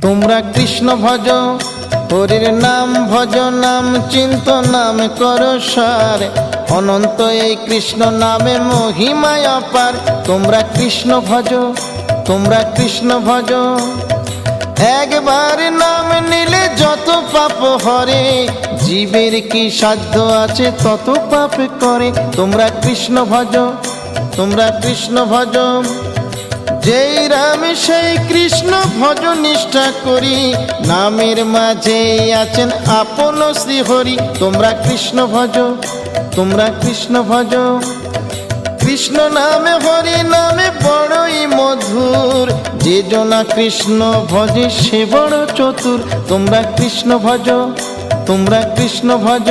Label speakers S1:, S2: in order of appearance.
S1: তোমরা কৃষ্ণ ভজ, হরির নাম ভজ, নাম চিন্ত, নাম কর সার। অনন্ত এই কৃষ্ণ নামে মহিমায় অপার। তোমরা কৃষ্ণ ভজ, তোমরা কৃষ্ণ ভজ। একবার নাম নিলে যত পাপ হরে, জীবের কি সাধ্য আছে তত পাপ করে। তোমরা কৃষ্ণ ভজ, তোমরা কৃষ্ণ ভজ। যেই রাম, সেই কৃষ্ণ ভজ নিষ্ঠা করি। নামের মাঝে আছেন আপন শ্রীহরি। তোমরা কৃষ্ণ ভজ, তোমরা কৃষ্ণ ভজ। কৃষ্ণ নামে, হরি নামে বড়ই মধুর। যে জনা কৃষ্ণ ভজে, সে বড় চতুর। তোমরা কৃষ্ণ ভজ, তোমরা কৃষ্ণ ভজ।